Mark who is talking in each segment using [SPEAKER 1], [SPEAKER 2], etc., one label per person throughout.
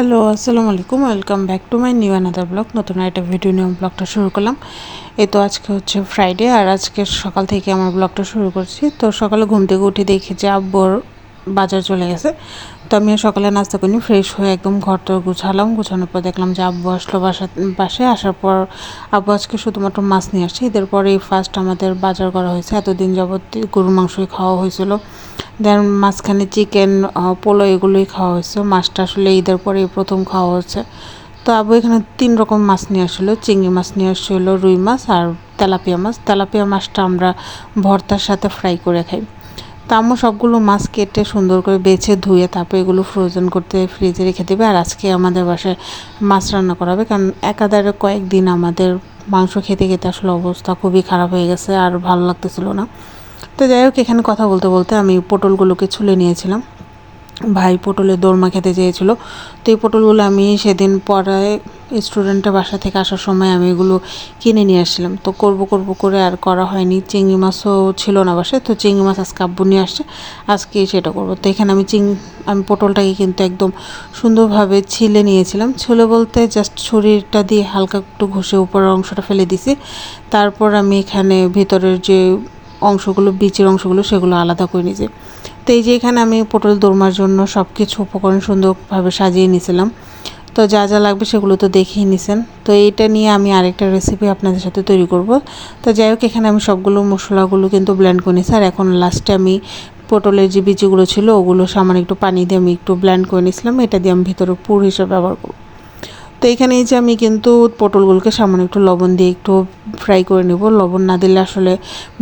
[SPEAKER 1] Hello আসসালামু আলাইকুম। Welcome back to my new another blog নতুন একটা ভিডিও নিয়ে ব্লগটা শুরু করলাম। এই তো আজকে হচ্ছে ফ্রাইডে আর আজকে সকাল থেকে আমার ব্লগটা শুরু করছি। তো সকালে ঘুম থেকে উঠে দেখি যে আব্বর বাজার চলে গেছে। তো আমি সকালে নাস্তা করিনি ফ্রেশ হয়ে একদম ঘরটা গুছালাম। গুছানোর পর দেখলাম যে আব্বু আসলো বাসা, বাসে। আসার পর আব্বু আজকে শুধুমাত্র মাছ নিয়ে আসছে। এদের পরে ফার্স্ট আমাদের বাজার করা হয়েছে। এতদিন যাবৎ গরুর মাংসই খাওয়া হয়েছিল। দেন মাঝখানে চিকেন পোলো এগুলোই খাওয়া হয়েছে। মাছটা আসলে ঈদের পরে প্রথম খাওয়া হচ্ছে তো আবু এখানে তিন রকম মাছ নিয়ে আসলো। চিংড়ি মাছ নিয়ে আসছিল রুই মাছ আর তেলাপিয়া মাছ। তেলাপিয়া মাছটা আমরা ভর্তার সাথে ফ্রাই করে খাই। তা আম্মু সবগুলো মাছ কেটে সুন্দর করে বেছে ধুয়ে তারপরে এগুলো ফ্রোজেন করতে ফ্রিজে রেখে দেবে। আর আজকে আমাদের বাসায় মাছ রান্না করা হবে। কারণ একাধারে কয়েকদিন আমাদের মাংস খেতে খেতে আসলে অবস্থা খুবই খারাপ হয়ে গেছে। আর ভালো লাগতেছিল না। তো যাই হোক, এখানে কথা বলতে বলতে আমি পটলগুলোকে ছুলে নিয়েছিলাম। ভাই পটলের দোরমা খেতে চেয়েছিলো। তো এই পটলগুলো আমি সেদিন পড়ায় স্টুডেন্টের বাসা থেকে আসার সময় আমি এগুলো কিনে নিয়ে আসছিলাম। তো করব করব করে আর করা হয়নি। চিংড়ি মাছও ছিল না বাসায় তো চিংড়ি মাছ আজকে আব্বু নিয়ে আসছে। আজকে সেটা করব। তো এখানে আমি চিং, আমি পটলটাকে কিন্তু একদম সুন্দরভাবে ছিলে নিয়েছিলাম। ছিলে বলতে জাস্ট শরীরটা দিয়ে হালকা একটু ঘষে উপরের অংশটা ফেলে দিছি। তারপর আমি এখানে ভিতরের যে অংশগুলো বিচের অংশগুলো সেগুলো আলাদা করে নিয়েছি। তো এই যে এখানে আমি পটল দোরমার জন্য সব কিছু উপকরণ সুন্দরভাবে সাজিয়ে নিয়েছিলাম। তো যা যা লাগবে সেগুলো তো দেখেই নিছেন। তো এইটা নিয়ে আমি আরেকটা রেসিপি আপনাদের সাথে তৈরি করব। তো যাই হোক, এখানে আমি সবগুলো মশলাগুলো কিন্তু ব্লেন্ড করে নিয়েছি। আর এখন লাস্টে আমি পটলের যে বিচিগুলো ছিল, ওগুলো সামান্য একটু পানি দিয়ে আমি একটু ব্লেন্ড করে নিয়েছিলাম। এটা দিয়ে আমি ভিতরে পুর হিসেবে ব্যবহার করব। তো এখানে এই যে আমি কিন্তু পটলগুলোকে সামান্য একটু লবণ দিয়ে একটু ফ্রাই করে নেব। লবণ না দিলে আসলে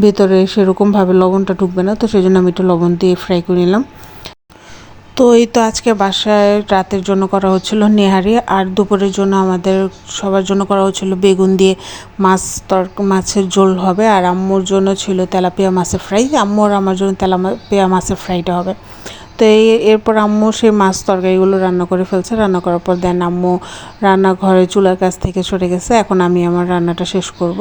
[SPEAKER 1] ভেতরে সেরকমভাবে লবণটা ঢুকবে না, তো সেই জন্য আমি একটু লবণ দিয়ে ফ্রাই করে নিলাম। তো এই তো আজকে বাসায় রাতের জন্য করা হচ্ছিল নেহারি, আর দুপুরের জন্য আমাদের সবার জন্য করা হচ্ছিল বেগুন দিয়ে মাছ তর, মাছের ঝোল হবে, আর আম্মুর জন্য ছিল তেলাপিয়া মাছের ফ্রাই আম্মুর আমার জন্য তেলাপিয়া মাছের ফ্রাইটা হবে। তো এই এরপর আম্মু সেই মাছ তরকারিগুলো রান্না করে ফেলছে। রান্না করার পর দেন আম্মু রান্নাঘরে চুলার কাছ থেকে সরে গেছে। এখন আমি আমার রান্নাটা শেষ করব।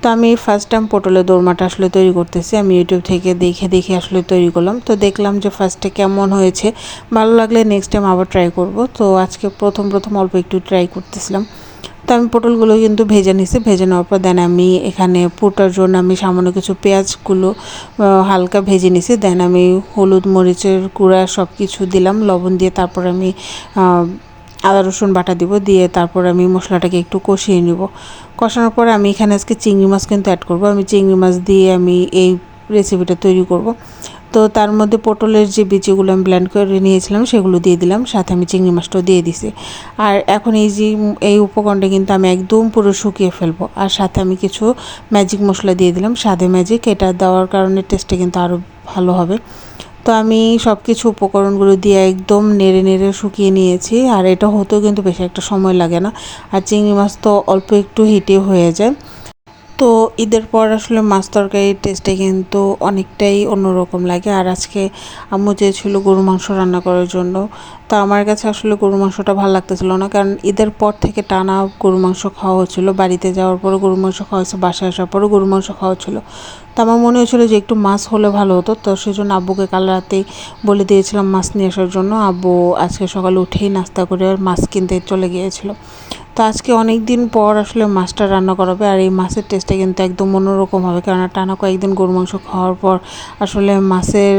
[SPEAKER 1] তো আমি ফার্স্ট টাইম পটলের দোরমাটা আসলে তৈরি করতেছি। আমি ইউটিউব থেকে দেখে দেখে আসলে তৈরি করলাম। তো দেখলাম যে ফার্স্টে কেমন হয়েছে। ভালো লাগলে নেক্সট টাইম আবার ট্রাই করব। তো আজকে প্রথম প্রথম অল্প একটু ট্রাই করতেছিলাম। তো আমি পটলগুলো কিন্তু ভেজে নিছি। ভেজে নেওয়ার পর দেন আমি এখানে পুটার জন্য আমি সামান্য কিছু পেঁয়াজগুলো হালকা ভেজে নিছি। দেন আমি হলুদ মরিচের গুঁড়া সব কিছু দিলাম, লবণ দিয়ে তারপর আমি আদা, রসুন বাটা দিব দিয়ে তারপর আমি মশলাটাকে একটু কষিয়ে নিব। কষানোর পর আমি এখানে আজকে চিংড়ি মাছ কিন্তু অ্যাড করব। আমি চিংড়ি মাছ দিয়ে আমি এই রেসিপিটা তৈরি করব। তো তার মধ্যে পটলের যে বিচিগুলো আমি ব্ল্যান্ড করে নিয়েছিলাম, সেগুলো দিয়ে দিলাম, সাথে আমি চিংড়ি মাছটাও দিয়ে দিছি। আর এখন এই যে এই উপকরণটা কিন্তু আমি একদম পুরো শুকিয়ে ফেলব। আর সাথে আমি কিছু ম্যাজিক মশলা দিয়ে দিলাম, সাদে ম্যাজিক এটা দেওয়ার কারণে টেস্টটা কিন্তু আরও ভালো হবে। তো আমি সব কিছু উপকরণগুলো দিয়ে একদম নেড়ে নেড়ে শুকিয়ে নিয়েছি, আর এটা হতেও কিন্তু বেশি একটা সময় লাগে না। আর চিংড়ি মাছ তো অল্প একটু হিটে হয়ে যায়। তো ঈদের পর আসলে মাছ তরকারির টেস্টে কিন্তু অনেকটাই অন্যরকম লাগে। আর আজকে আম্মু চেয়েছিল গরু মাংস রান্না করার জন্য। তো আমার কাছে আসলে গরু মাংসটা ভালো লাগতেছিল না। কারণ ঈদের পর থেকে টানা গরু মাংস খাওয়া হচ্ছিল। বাড়িতে যাওয়ার পরও গরু মাংস খাওয়া হচ্ছে বাসায় আসার পরও গরু মাংস খাওয়া হচ্ছিল। তো আমার মনে হয়েছিল যে একটু মাছ হলে ভালো হতো। তো সেই জন্য আব্বুকে কাল রাতেই বলে দিয়েছিলাম মাছ নিয়ে আসার জন্য। আব্বু আজকে সকালে উঠেই নাস্তা করে মাছ কিনতে চলে গিয়েছিল। তো আজকে অনেক দিন পর আসলে মাছটা রান্না করাবে আর এই মাছের টেস্টটা কিন্তু একদম অন্যরকম হবে। কেননা টানা কয়েকদিন গরু মাংস খাওয়ার পর আসলে মাছের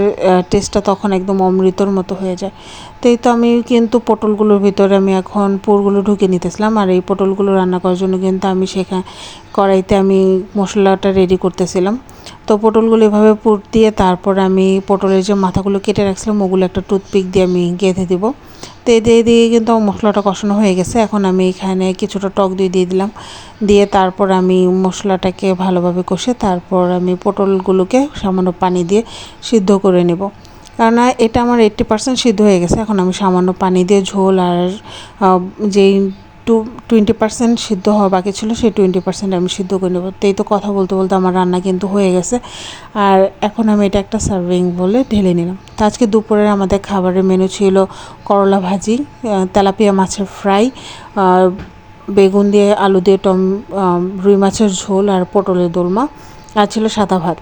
[SPEAKER 1] টেস্টটা তখন একদম অমৃতর মতো হয়ে যায়। তো এই তো আমি কিন্তু পটলগুলোর ভিতরে আমি এখন পুরগুলো ঢুকে নিতেছিলাম আর এই পটলগুলো রান্না করার জন্য কিন্তু আমি সেখানে, কড়াইতে আমি মশলাটা রেডি করতেছিলাম। তো পটলগুলো এভাবে পুর দিয়ে তারপর আমি পটলের যে মাথাগুলো কেটে রাখছিলাম, ওগুলো একটা টুথপিক দিয়ে আমি গেঁথে দিব। তো দিয়ে দিয়ে কিন্তু মশলাটা কষানো হয়ে গেছে। এখন আমি এখানে কিছুটা টক দই দিয়ে দিলাম। দিয়ে তারপর আমি মশলাটাকে ভালোভাবে কষে তারপর আমি পটলগুলোকে সামান্য পানি দিয়ে সিদ্ধ করে নেব। কারণ এটা আমার এইট্টি পার্সেন্ট সিদ্ধ হয়ে গেছে। এখন আমি সামান্য পানি দিয়ে ঝোল আর যেই টু টোয়েন্টি পার্সেন্ট সিদ্ধ হওয়া বাকি ছিল, সেই টোয়েন্টি পার্সেন্ট আমি সিদ্ধ করে নেব। তো তো কথা বলতে বলতে আমার রান্না কিন্তু হয়ে গেছে। আর এখন আমি এটা একটা সার্ভিং বলে ঢেলে নিলাম। তো আজকে দুপুরের আমাদের খাবারের মেনু ছিল করলা ভাজি তেলাপিয়া মাছের ফ্রাই বেগুন দিয়ে, আলু দিয়ে টম রুই মাছের ঝোল আর পটলের দোলমা। আর ছিল সাদা ভাত।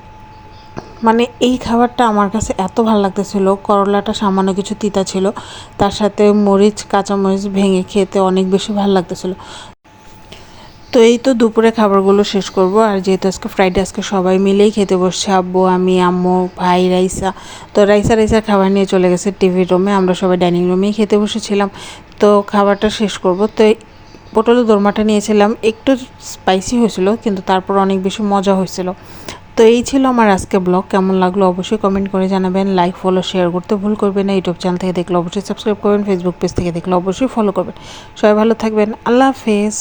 [SPEAKER 1] মানে এই খাবারটা আমার কাছে এত ভালো লাগতেছিল। করলাটা সামান্য কিছু তিতা ছিল। তার সাথে মরিচ, কাঁচামরিচ ভেঙে খেতে অনেক বেশি ভালো লাগতেছিল। তো এই তো দুপুরে খাবারগুলো শেষ করব। আর যেহেতু আজকে ফ্রাইডে আজকে সবাই মিলেই খেতে বসছে, আব্বু, আমি, আম্মু, ভাই, রাইসা। তো রাইসা রাইসা খাবার নিয়ে চলে গেছে টিভি রুমে আমরা সবাই ডাইনিং রুমেই খেতে বসেছিলাম। তো খাবারটা শেষ করব। তো পটলের দোরমাটা নিয়েছিলাম। একটু স্পাইসি হয়েছিল, কিন্তু তারপর অনেক বেশি মজা হয়েছিল। তো এই ছিল আমার আজকে ব্লগ। কেমন লাগল অবশ্যই কমেন্ট করে জানাবেন। লাইক ফলো শেয়ার করতে ভুল করবেন না। ইউটিউব চ্যানেল থেকে দেখলে অবশ্যই সাবস্ক্রাইব করবেন। ফেসবুক পেজ থেকে দেখলে অবশ্যই ফলো করবেন। সবাই ভালো থাকবেন। আল্লাহ হাফেজ।